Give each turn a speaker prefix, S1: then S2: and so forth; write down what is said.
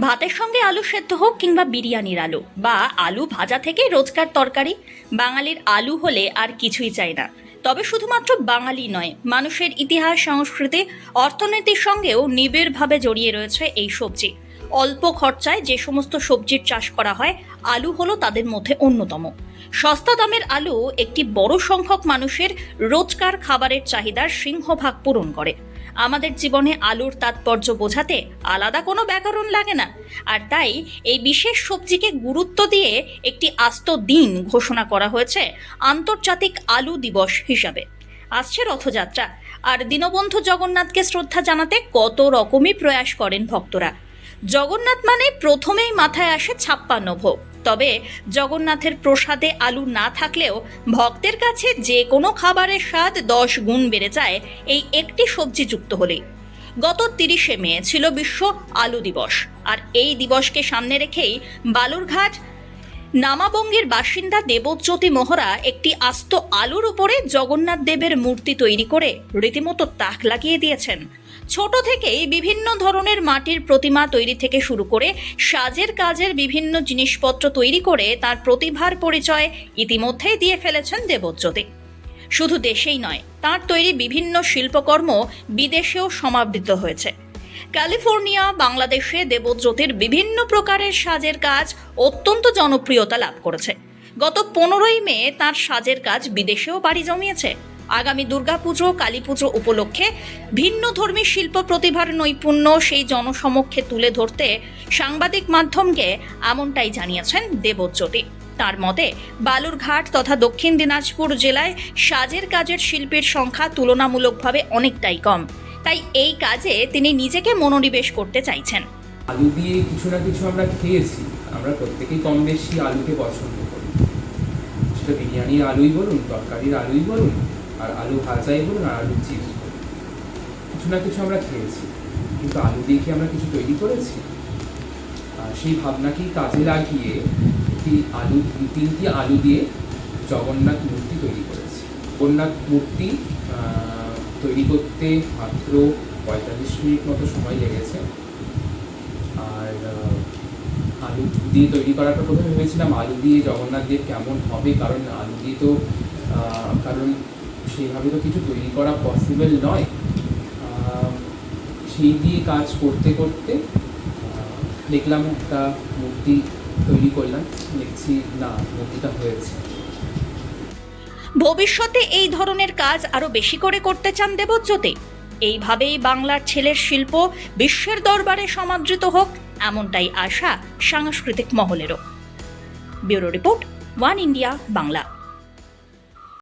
S1: ভাতের সঙ্গে আলু সেদ্ধ হোক কিংবা বিরিয়ানির আলু, বা আলু ভাজা থেকে রোজকার তরকারি, বাঙালির আলু হলে আর কিছুই চাই না। তবে শুধুমাত্র বাঙালি নয়, মানুষের ইতিহাস, সংস্কৃতি, অর্থনীতির সঙ্গেও নিবিড়ভাবে জড়িয়ে রয়েছে এই সবজি। অল্প খরচায় যে সমস্ত সবজির চাষ করা হয়, আলু হলো তাদের মধ্যে অন্যতম। সস্তা দামের আলু একটি বড় সংখ্যক মানুষের রোজকার খাবারের চাহিদার সিংহভাগ পূরণ করে। আমাদের জীবনে আলুর তাৎপর্য বোঝাতে আলাদা কোনো ব্যাকরণ লাগে না। আর তাই এই বিশেষ সবজিকে গুরুত্ব দিয়ে একটি আস্ত দিন ঘোষণা করা হয়েছে আন্তর্জাতিক আলু দিবস হিসাবে। আসছে রথযাত্রা, আর দীনবন্ধু জগন্নাথকে শ্রদ্ধা জানাতে কত রকমই প্রয়াস করেন ভক্তরা। জগন্নাথ মানে প্রথমেই মাথায় আসে ছাপ্পান্ন ভোগ। তবে জগন্নাথের প্রসাদে আলু না থাকলেও ভক্তের কাছে যে কোনো খাবারের স্বাদ দশ গুণ বেড়ে যায় এই একটি সবজি যুক্ত হলেই গত তিরিশে মে ছিল বিশ্ব আলু দিবস, আর এই দিবসকে সামনে রেখেই বালুরঘাট নামাবঙ্গের বাসিন্দা দেবজ্যোতি মোহরা একটি আস্ত আলুর উপরে জগন্নাথ দেবের মূর্তি তৈরি করে রীতিমতো তাক লাগিয়ে দিয়েছেন। ছোট থেকেই বিভিন্ন ধরনের মাটির প্রতিমা তৈরি থেকে শুরু করে সাজের কাজের বিভিন্ন জিনিসপত্র তৈরি করে তার প্রতিভার পরিচয় ইতিমধ্যেই দিয়ে ফেলেছেন দেবজ্যোতি। শুধু দেশেই নয়, তার তৈরি বিভিন্ন শিল্পকর্ম বিদেশেও সমাবৃত হয়েছে। ক্যালিফোর্নিয়া, বাংলাদেশে দেবজ্যোতির বিভিন্ন প্রকারের সাজের কাজ অত্যন্ত জনপ্রিয়তা লাভ করেছে। গত পনেরোই মে তার সাজের কাজ বিদেশেও বাড়ি জমিয়েছে। আগামী দুর্গাপুজো, কালীপুজো উপলক্ষে ভিন্ন ধর্মী শিল্প প্রতিভার নৈপুণ্য সেই জনসমক্ষে তুলে ধরতে সাংবাদিক মাধ্যমকে এমনটাই জানিয়েছেন দেবজ্যোতি। তার মতে, বালুরঘাট তথা দক্ষিণ দিনাজপুর জেলায় সাজের কাজের শিল্পীর সংখ্যা তুলনামূলকভাবে অনেকটাই কম। তাই এই কাজে তিনি নিজেকে মনোনিবেশ করতে চাইছেন।
S2: আলু দিয়ে কিছু না কিছু আমরা খেয়েছি। আমরা প্রত্যেকেই কম বেশি আলুকে পছন্দ করি। সেটা বিরিয়ানির আলুই বলুন, তরকারির আলুই বলুন, আর আলু ভাজাই বলুন, আর আলু চিপস বলুন। কিছু না কিছু আমরা খেয়েছি। কিন্তু আলু দিয়ে কি আমরা কিছু তৈরি করেছি? আর সেই ভাবনাকেই কাজে লাগিয়ে একটি আলু, তিনটি আলু দিয়ে জগন্নাথ মূর্তি তৈরি করেছি। জগন্নাথ মূর্তি তৈরি করতে মাত্র পঁয়তাল্লিশ মিনিট মতো সময় লেগেছে। আর আলু দিয়ে তৈরি করাটা প্রথমে ভেবেছিলাম আলু দিয়ে জগন্নাথ দেব কেমন হবে, কারণ আলু দিয়ে তো কারণ সেইভাবে তো কিছু তৈরি করা পসিবল নয়। সেই দিয়ে কাজ করতে করতে দেখলাম একটা মূর্তি তৈরি করলাম। দেখছি না, মূর্তিটা হয়েছে।
S1: ভবিষ্যতে এই ধরনের কাজ আরও বেশি করে করতে চান দেবজ্যোতি? এইভাবেই বাংলার ছেলের শিল্প বিশ্বের দরবারে সমাদৃত হোক, এমনটাই আশা সাংস্কৃতিক মহলেরও। Bureau report, one India, Bangla.